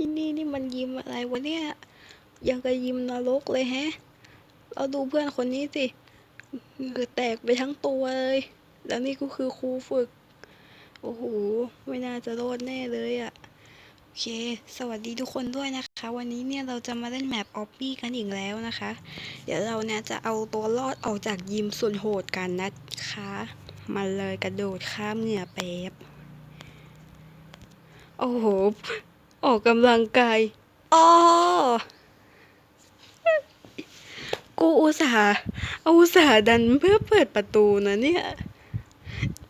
ที่นี่นี่มันยิมอะไรวะเนี่ย ยังกับยิมนรกเลยแฮะ เราดูเพื่อนคนนี้สิเหงื่อแตกไปทั้งตัวเลย แล้วนี่ก็คือครูฝึก โอ้โห ไม่น่าจะรอดแน่เลยอะ่ะ โอเค สวัสดีทุกคนด้วยนะคะ วันนี้เนี่ยเราจะมาเล่นแมปออปปี้กันอีกแล้วนะคะ เดี๋ยวเราเนี่ยจะเอาตัวรอดออกจากยิมส่วนโหดกันนะคะ มาเลยกระโดดข้ามเหงื่อแป๊บโอ้โห ออกกำลังกายอ๋อกูอุตส่าห์เอาอุตส่าห์ดันเพื่อเปิดประตูนะเนี่ย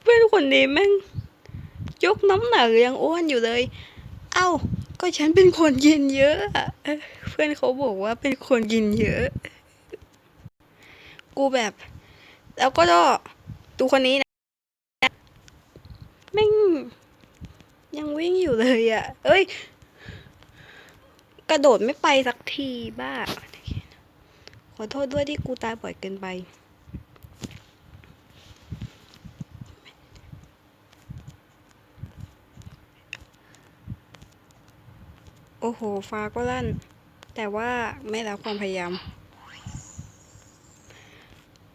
เพื่อนคนนี้แม่ง ยกน้ำหนักยังอ้วนอยู่เลย เอ้า ก็ฉันเป็นคนกินเยอะอะเอ้ยเพื่อนเขาบอกว่าเป็นคนกินเยอะ กูแบบ แล้วก็ดูคนนี้นะแม่งยังวิ่งอยู่เลยอะ่ะ เอ้ย กระโดดไม่ไปสักทีบ้า ขอโทษด้วยที่กูตายบ่อยเกินไป โอ้โห ฟ้าก็ลั่น แต่ว่าไม่รับความพยายาม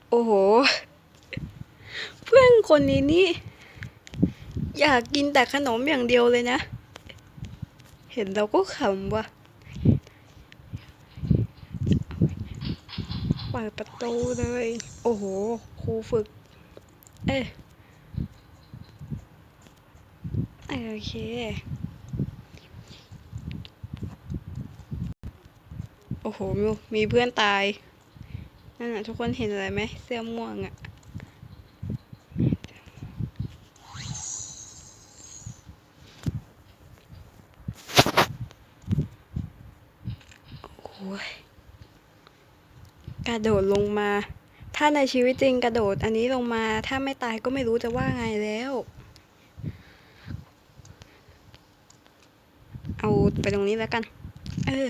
โอ้โห เพื่อนคนนี้นี่ อยากกินแต่ขนมอย่างเดียวเลยนะ เห็นเราก็ขำว่ะ เปิดประตูเลย โอ้โห ครูฝึก เอ้ยโอเค โอ้โหมีมีเพื่อนตาย นั่นน่ะทุกคนเห็นอะไรไหม เสื้อม่วงอะโอ้ย กระโดดลงมา ถ้าในชีวิตจริงกระโดดอันนี้ลงมา ถ้าไม่ตายก็ไม่รู้จะว่าไงแล้ว เอาไปตรงนี้แล้วกัน เออ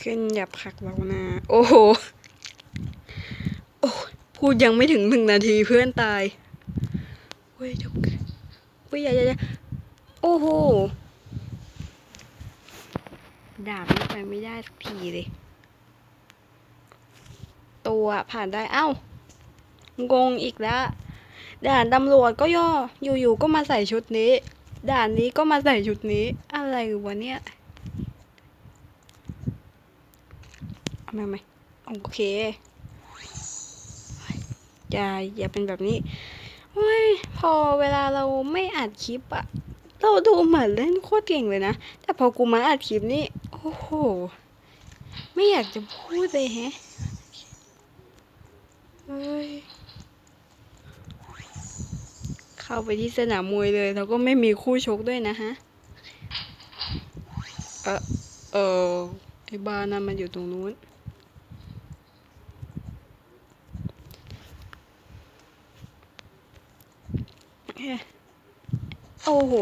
ขึ้นอย่าผลักเรานะ โอ้โห โอ้พูดยังไม่ถึงหนึ่งนาทีเพื่อนตายเว้ยเดี๋ยวเว้ยอย่าอย่าโอ้โห ดาบนี่ไปไม่ได้สักทีเลย ตัวผ่านได้ เอ้า งงอีกแล้ว ด่านตำรวจก็ย่อ อยู่ๆก็มาใส่ชุดนี้ ด่านนี้ก็มาใส่ชุดนี้ อะไรวะเนี่ยเอาไหมไหมโอเค อย่าอย่าเป็นแบบนี้เฮ้ย พอเวลาเราไม่อัดคลิปอะ เราดูเหมือนเล่นโคตรเก่งเลยนะ แต่พอกูมาอัดคลิปนี่ โอ้โห ไม่อยากจะพูดเลยแฮะเฮ้ยเข้าไปที่สนามมวยเลย แล้วก็ไม่มีคู่ชกด้วยนะฮะ เออเออไอ้บ้านั่นมันอยู่ตรงนู้นเอ๊ะ โอ้โห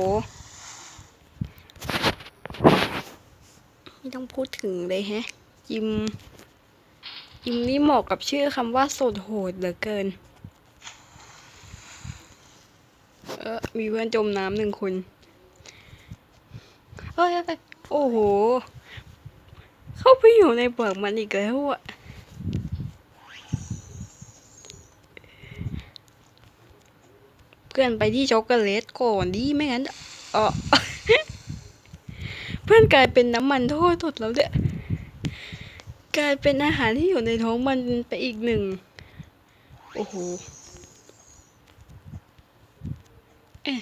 ไม่ต้องพูดถึงเลยแฮะ ยิม ยิมนี่เหมาะกับชื่อคำว่าสดโหดเหลือเกิน เออมีเพื่อนจมน้ำหนึ่งคนเอ้ยเอ้ยโอ้โห เข้าไปอยู่ในเปลือกมันอีกแล้วอะ พื่อนไปที่ช็อกโกแลตก่อนดีไม่งั้นเออเพื่อนกลายเป็นน้ำมันโทษทดแล้วเนี่ยกลายเป็นอาหารที่อยู่ในท้องมันไปอีกหนึ่ง โอ้โห เอ๊ะ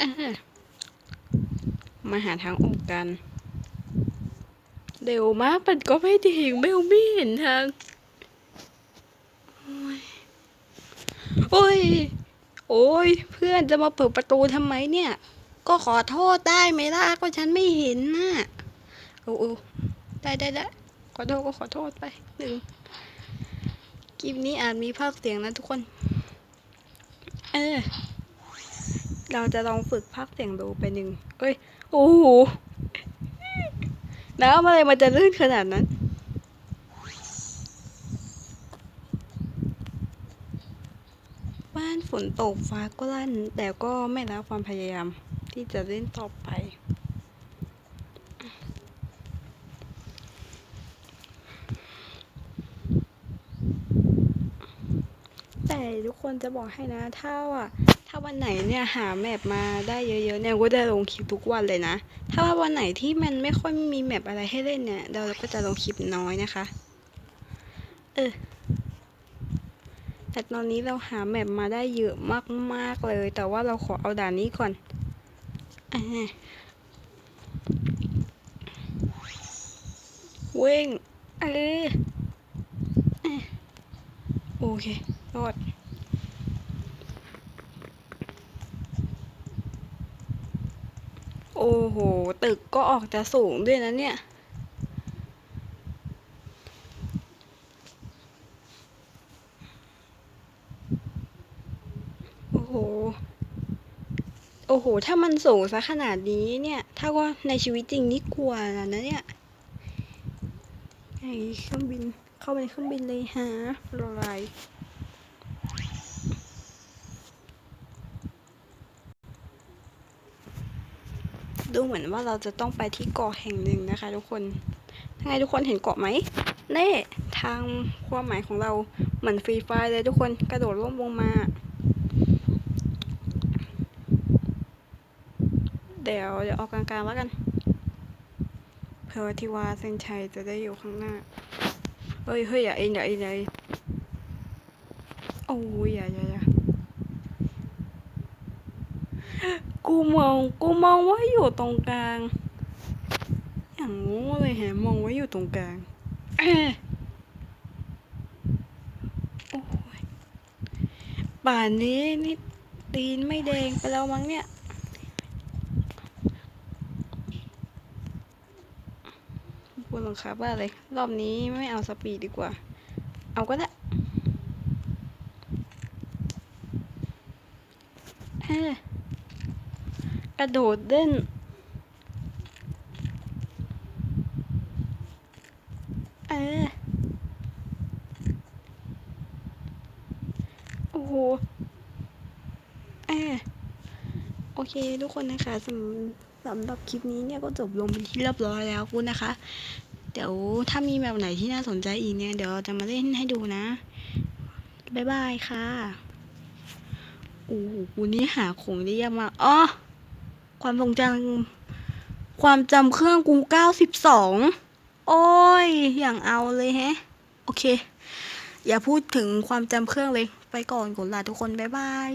อะ มาหาทางออกกัน เร็วมากมันก็ไม่ถึงเบลไม่เห็นทาง โอ้ย โอ้ย เพื่อนจะมาเปิดประตูทำไมเนี่ย ก็ขอโทษได้ไหมล่ะ ก็ฉันไม่เห็นน่ะโอ้โอ้ได้ได้ได้ขอโทษก็ขอโทษไปหนึ่งคลิปนี้อาจมีภาพเสียงนะทุกคน เออ เราจะลองฝึกภาคเสียงดูไปหนึ่งเอ้ย โอ้โห น้ำอะไรมันจะลื่นขนาดนั้น บ้านฝนตกฟ้าก็ลั่น แต่ก็ไม่ละความพยายามที่จะเล่นต่อไป แต่ทุกคนจะบอกให้นะ ถ้าว่า ถ้าวันไหนเนี่ยหาแมปมาได้เยอะๆเนี่ยก็จะลงคลิปทุกวันเลยนะ ถ้าว่าวันไหนที่มันไม่ค่อยมีแมปอะไรให้เล่นเนี่ยเราก็จะลงคลิปน้อยนะคะ เออแต่ตอนนี้เราหาแมปมาได้เยอะมากๆเลย แต่ว่าเราขอเอาด่านนี้ก่อนอเว้งเอออะโอเครอด โอ้โห ตึกก็ออกจะสูงด้วยนะเนี่ย โอ้โห โอ้โห ถ้ามันสูงซะขนาดนี้เนี่ย ถ้าว่าในชีวิตจริงนี่กลัวนะเนี่ย ไอเครื่องบิน เข้าไปในเครื่องบินเลยฮะรออะไร ดูเหมือนว่าเราจะต้องไปที่เกาะแห่งหนึ่งนะคะ ทุกคนถ้าไงทุกคนเห็นเกาะไหมเน่ทางความหมายของเราเหมือนฟรีไฟเลยทุกคนกระโดดร่มลงมา เดี๋ยวเดี๋ยวออกกลางๆแล้วกันเพื่อที่ว่าเส้นชัยจะได้อยู่ข้างหน้าเฮ้ยเฮ้ยอย่าเอ็นอย่าเอ็นอย่าเอ็นโอ้ยอย่าอย่าอย่า กูมอง กูมองว่าอยู่ตรงกลาง อย่างงูเลยแฮะมองว่าอยู่ตรงกลางโอ้ยป่านนี้นี่ตีนไม่แดงไปแล้วมั้งเนี่ยบนหลังคาบ้านเลย รอบนี้ไม่เอาสปีดดีกว่า เอาก็ได้เอ้ย กระโดดเล่นเออโอ้โหเออโอเคทุกคนนะคะสำสำหรับคลิปนี้เนี่ยก็จบลงเป็นที่เรียบร้อยแล้วคุณนะคะ เดี๋ยวถ้ามีแบบไหนที่น่าสนใจอีกเนี่ยเดี๋ยวจะมาเล่นให้ดูนะบ๊ายบายค่ะโอ้โหกูนี่หาของได้ยากมากอ๋อ ความทรงจำความจำเครื่องกูเก้าสิบสองโอ้ย อย่างเอาเลยแฮะ โอเค อย่าพูดถึงความจำเครื่องเลย ไปก่อนกดลาทุกคน บ๊ายบาย